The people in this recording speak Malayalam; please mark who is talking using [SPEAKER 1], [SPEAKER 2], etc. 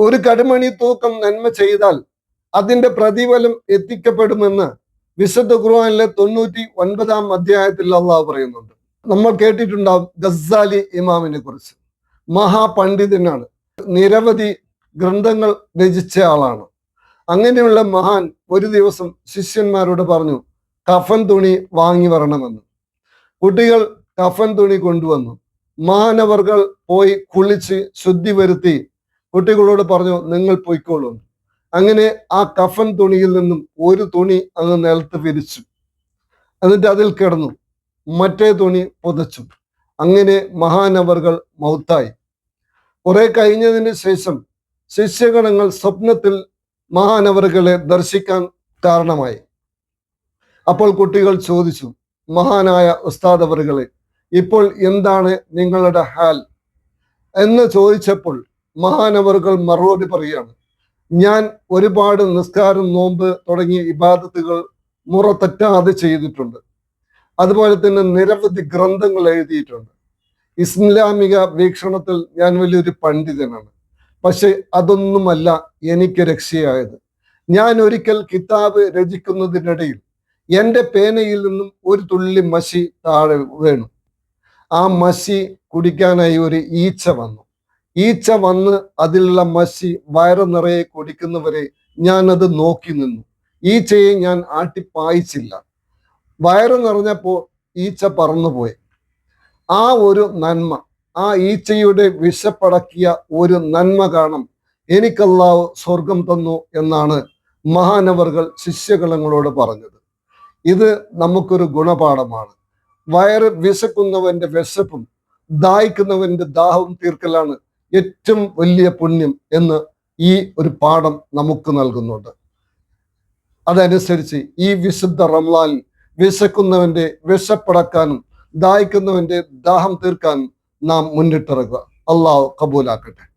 [SPEAKER 1] ഒരു കടുമണി തൂക്കം നന്മ ചെയ്താൽ അതിന്റെ പ്രതിഫലം എത്തിക്കപ്പെടുമെന്ന് വിശുദ്ധ ഖുർആാനിലെ തൊണ്ണൂറ്റി ഒൻപതാം അധ്യായത്തിൽ അള്ളാഹ് പറയുന്നുണ്ട്. നമ്മൾ കേട്ടിട്ടുണ്ടാവും ഗസാലി ഇമാമിനെ കുറിച്ച്. മഹാപണ്ഡിതനാണ്. നിരവധി ഗ്രന്ഥങ്ങൾ രചിച്ച ആളാണ്. അങ്ങനെയുള്ള മഹാൻ ഒരു ദിവസം ശിഷ്യന്മാരോട് പറഞ്ഞു കഫൻ തുണി വാങ്ങി വരണമെന്ന്. കുട്ടികൾ കഫൻ തുണി കൊണ്ടുവന്നു. മാനവർകൾ പോയി കുളിച്ച് ശുദ്ധി വരുത്തി കുട്ടികളോട് പറഞ്ഞു നിങ്ങൾ പൊയ്ക്കോളൂ. അങ്ങനെ ആ കഫൻ തുണിയിൽ നിന്നും ഒരു തുണി അങ്ങ് നിലത്ത് വിരിച്ചു. എന്നിട്ട് അതിൽ കിടന്നു. മറ്റേ തുണി പുതച്ചു. അങ്ങനെ മഹാനവറുകൾ മൗത്തായി. കുറെ കഴിഞ്ഞതിന് ശേഷം ശിഷ്യഗണങ്ങൾ സ്വപ്നത്തിൽ മഹാനവറുകളെ ദർശിക്കാൻ കാരണമായി. അപ്പോൾ കുട്ടികൾ ചോദിച്ചു മഹാനായ ഉസ്താദ് അവറുകളെ ഇപ്പോൾ എന്താണ് നിങ്ങളുടെ ഹാൽ? എന്ന് ചോദിച്ചപ്പോൾ മഹാനവറുകൾ മറുപടി പറയുകയാണ്. ഞാൻ ഒരുപാട് നിസ്കാരം നോമ്പ് തുടങ്ങിയ ഇബാദത്തുകൾ മുറ തെറ്റാതെ ചെയ്തിട്ടുണ്ട്. അതുപോലെ തന്നെ നിരവധി ഗ്രന്ഥങ്ങൾ എഴുതിയിട്ടുണ്ട്. ഇസ്ലാമിക വീക്ഷണത്തിൽ ഞാൻ വലിയൊരു പണ്ഡിതനാണ്. പക്ഷെ അതൊന്നുമല്ല എനിക്ക് രക്ഷയായത്. ഞാൻ ഒരിക്കൽ കിതാബ് രചിക്കുന്നതിനിടയിൽ എന്റെ പേനയിൽ നിന്നും ഒരു തുള്ളി മഷി താഴെ വീണു. ആ മഷി കുടിക്കാനായി ഒരു ഈച്ച വന്നു. ഈച്ച വന്ന് അതിലുള്ള മഷി വയറ് നിറയെ കുടിക്കുന്നവരെ ഞാൻ അത് നോക്കി നിന്നു. ഈച്ചയെ ഞാൻ ആട്ടിപ്പായിച്ചില്ല വയറ് നിറഞ്ഞപ്പോൾ ഈച്ച പറന്നുപോയി. ആ ഒരു നന്മ ആ ഈച്ചയുടെ വിശപ്പടക്കിയ ഒരു നന്മ കാണും എനിക്കല്ലാവ് സ്വർഗം തന്നു എന്നാണ് മഹാനവറുകൾ ശിഷ്യകളങ്ങളോട് പറഞ്ഞത്. ഇത് നമുക്കൊരു ഗുണപാഠമാണ്. വയറ് വിശക്കുന്നവന്റെ വിശപ്പും ദാഹിക്കുന്നവന്റെ ദാഹവും തീർക്കലാണ് ഏറ്റവും വലിയ പുണ്യം എന്ന് ഈ ഒരു പാഠം നമുക്ക് നൽകുന്നുണ്ട്. അതനുസരിച്ച് ഈ വിശുദ്ധ റംലാനിൽ വിശക്കുന്നവന്റെ വിശപ്പടക്കാനും ദാഹിക്കുന്നവന്റെ ദാഹം തീർക്കാനും നാം മുന്നിട്ടിറങ്ങുക. അള്ളാഹു കബൂലാക്കട്ടെ.